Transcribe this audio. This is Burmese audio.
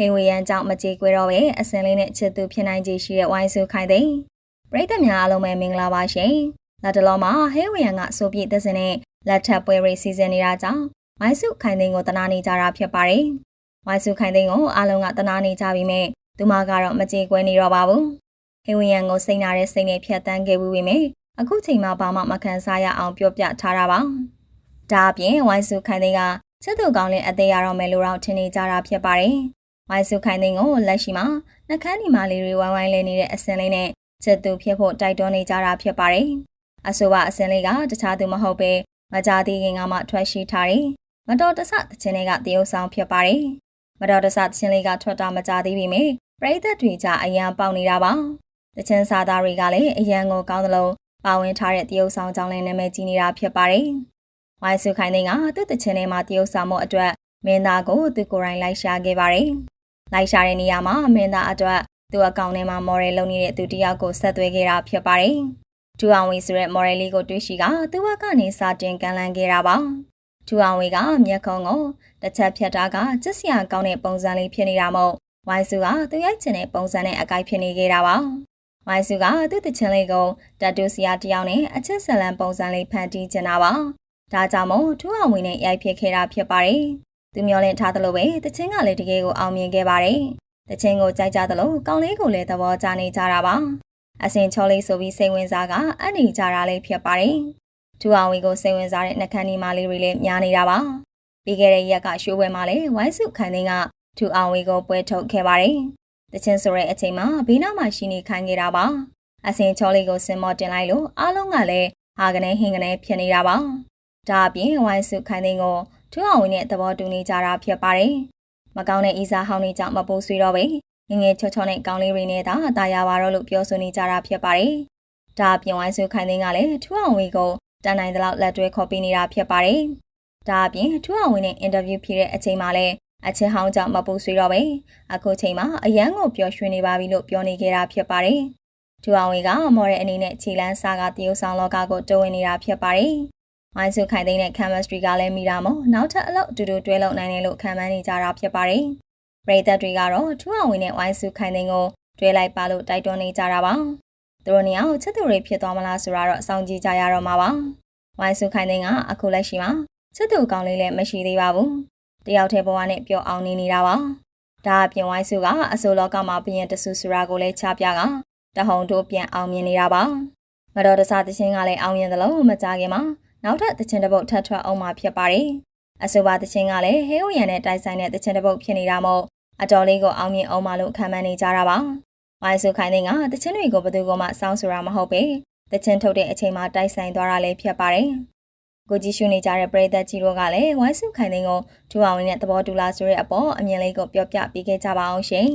ဟေဝေယံကြောင့်မကြေကွဲတော့ပဲအစင်လေးနဲ့ချစ်သူဖြစ်နိုင်ခြေရှိတဲ့ဝိုင်းစုခိုင်သိန်းပရိသတ်များအားလုံးပဲမင်္ဂလာပါရှင်လက်တလုံးမှာဟေဝေယံကဆိုပြည့်သက်စင်နဲ့လက်ထပ်ပွဲရေးစီစဉ်နေတာကြောင့်ဝိုင်းစုခိုင်သိန်းကိုတနာနေကြတာဖြစ်ပါတယ်ဝိုင်းစုခိုင်သိန်းကိုအားလုံးကတနာနေကြပြီးမြဲသူမကတော့မကြေကွဲနေတော့ပါဘူးဟေဝေယံကိုစိတ်နာတဲ့စိတ်နဲ့ဖြတ်တန်းခဲ့ပြီးမြဲအခုချိန်မှာဘာမှမခံစားရအောင်ပြောပြထားတာပါဒါအပြင်ဝိုင်းစုခိုင်သိန်းကချစ်သူကောင်းလင်းအသေးရတော့မယ်လို့တော့ထင်နေကြတာဖြစ်ပါတယ် ဝိုင်းစုခိုင်သိန်းကိုလက်ရှိမှာနှကန်းဒီမာလေးတွေဝိုင်းဝိုင်းလဲနေတဲ့အစင်လေးနဲ့ချစ်သူဖြစ်ဖို့တိုက်တွန်းနေကြတာဖြစ်ပါတယ်အဆိုပါအစင်လေးကတခြားသူမဟုတ်ပဲမကြသေးခင်ကမှထွက်ရှိထားတယ်မတော်တဆသချင်းလေးကတရုပ်ဆောင်ဖြစ်ပါတယ်မတော်တဆသချင်းလေးကထွက်တာမကြသေးပေမဲ့ပရိသတ်တွေကြအရန်ပေါက်နေတာပါတချင်းစာသားတွေကလည်းအရန်ကိုကောင်းသလိုပါဝင်ထားတဲ့တရုပ်ဆောင်ကြောင့်လည်းနာမည်ကြီးနေတာဖြစ်ပါတယ်ဝိုင်းစုခိုင်သိန်းကသူ့တချင်းလေးမှာတရုပ်ဆောင်မှုအတွက်မင်းသားကိုသူကိုယ်တိုင်လိုက်ရှာခဲ့ပါတယ်။ လိုက်ရှာတဲ့နေရာမှာမင်းသားအတွက်သူ့အကောင့်ထဲမှာ model လုပ်နေတဲ့သူတယောက်ကိုဆက်သွယ်ခဲ့တာဖြစ်ပါတယ်။ထူအောင်ဝေဆိုတဲ့ model လေးကိုတွေ့ရှိကသူ့ဘက်ကနေစာတင်ကန်လန်းခဲ့တာပါ။ထူအောင်ဝေကမျက်ခုံးကိုတစ်ချက်ဖြတ်တာကကြက်စရာကောင်းတဲ့ပုံစံလေးဖြစ်နေတာမို့ဝိုင်းစုကသူရိုက်ချင်တဲ့ပုံစံနဲ့အကိုက်ဖြစ်နေခဲ့တာပါ။ဝိုင်းစုကသူ့တချင်လေးကိုတတူစရာတယောက်နဲ့အချစ်ဆလန်ပုံစံလေးဖန်တီးချင်တာပါ။ဒါကြောင့်မို့ထူအောင်ဝေနဲ့ရိုက်ဖြစ်ခဲ့တာဖြစ်ပါတယ်။ သူမျောလင့်ထားသလိုပဲတချင်းကလည်းတကယ်ကိုအောင်မြင်ခဲ့ပါတယ်။တချင်းကိုကြိုက်ကြသလိုကောင်းလေးကိုလည်းသဘောကျနေကြတာပါ။အစင်ချောလေးဆိုပြီးစိတ်ဝင်စားကအန်နေကြတာလေးဖြစ်ပါတယ်။ထူအောင်ဝေကိုစိတ်ဝင်စားတဲ့နှကန်းဒီမာလေးတွေလည်းများနေတာပါ။ပြီးခဲ့တဲ့ရက်ကရှိုးပွဲမှာလည်းဝိုင်းစုခိုင်သိန်းကထူအောင်ဝေကိုပွဲထုတ်ခဲ့ပါတယ်။တချင်းဆိုတဲ့အချိန်မှာဘေးနားမှာရှိနေခိုင်းခဲ့တာပါ။အစင်ချောလေးကိုစင်မော့တင်လိုက်လို့အားလုံးကလည်းဟာကနေဟင်းကနေဖြစ်နေတာပါ။ဒါအပြင်ဝိုင်းစုခိုင်သိန်းကို ထူအောင်ဝင်းနဲ့သဘောတူနေကြတာဖြစ်ပါတယ်။မကောင်းတဲ့ဤစားဟောင်းတွေကြောင့်မပိုးဆွေးတော့ပဲငငယ်ချောချောနဲ့ကောင်းလေးတွေနဲ့သာတာယာပါတော့လို့ပြောဆိုနေကြတာဖြစ်ပါတယ်။ဒါအပြင်ဝိုင်းစုခိုင်သိန်းကလည်းထူအောင်ဝင်းကိုတန်နိုင်တဲ့လောက်လက်တွဲခေါ်ပေးနေတာဖြစ်ပါတယ်။ဒါအပြင်ထူအောင်ဝင်းနဲ့အင်တာဗျူးဖြေတဲ့အချိန်မှာလည်းအချင်းဟောင်းကြောင့်မပိုးဆွေးတော့ပဲအခုချိန်မှာအရန်ကိုပျော်ရွှင်နေပါပြီလို့ပြောနေကြတာဖြစ်ပါတယ်။ထူအောင်ဝင်းကမော်ရဲအနေနဲ့ခြေလန်းစားကတရုတ်ဆောင်လောကကိုတိုးဝင်နေတာဖြစ်ပါတယ်။ မိုင်းစုခိုင်သိန်းနဲ့ chemistry ကလည်းမိတာမို့နောက်ထပ်အလုပ်အတူတူတွဲလုပ်နိုင်တယ်လို့ခံမှန်းနေကြတာဖြစ်ပါတယ်။ပရိသတ်တွေကတော့ထူအောင်ဝင်နဲ့ဝိုင်းစုခိုင်သိန်းကိုတွဲလိုက်ပါလို့တိုက်တွန်းနေကြတာပါ။သူတို့နေအောင်ချစ်သူတွေဖြစ်သွားမလားဆိုတာတော့စောင့်ကြည့်ကြရတော့မှာပါ။ဝိုင်းစုခိုင်သိန်းကအခုလက်ရှိမှာချစ်သူကောင်းလေးလည်းမရှိသေးပါဘူး။တယောက်တည်းဘဝနဲ့ပျော်အောင်နေနေတာပါ။ဒါအပြင်ဝိုင်းစုကအဆိုလောကမှာဘရင်တဆူစရာကိုလည်းချပြကတဟုန်တို့ပြန်အောင်မြင်နေတာပါ။မတော်တဆသချင်းကလည်းအောင်မြင်သလိုမကြခင်မှာ နောက်ထပ်တချင်တစ်ပုတ်ထပ်ထွက်အောင်မှာဖြစ်ပါတယ်။အဆိုပါတချင်ကလည်းဟဲဝရန်နဲ့တိုက်ဆိုင်တဲ့တချင်တစ်ပုတ်ဖြစ်နေတာမို့အတော်လေးကိုအောင်မြင်အောင်မလို့ခံမှန်းနေကြတာပါ။ဝိုင်းစုခိုင်တဲ့ကတချင်တွေကိုဘယ်သူမှစောင်းဆိုတာမဟုတ်ပဲတချင်ထုတ်တဲ့အချိန်မှာတိုက်ဆိုင်သွားတာလည်းဖြစ်ပါတယ်။ကိုကြီးရှုနေကြတဲ့ပရိသတ်ကြီးတို့ကလည်းဝိုင်းစုခိုင်တဲ့ကိုထူအောင်နဲ့သဘောတူလားဆိုတဲ့အပေါ်အမြင်လေးကိုပြောပြပေးခဲ့ကြပါအောင်ရှင်။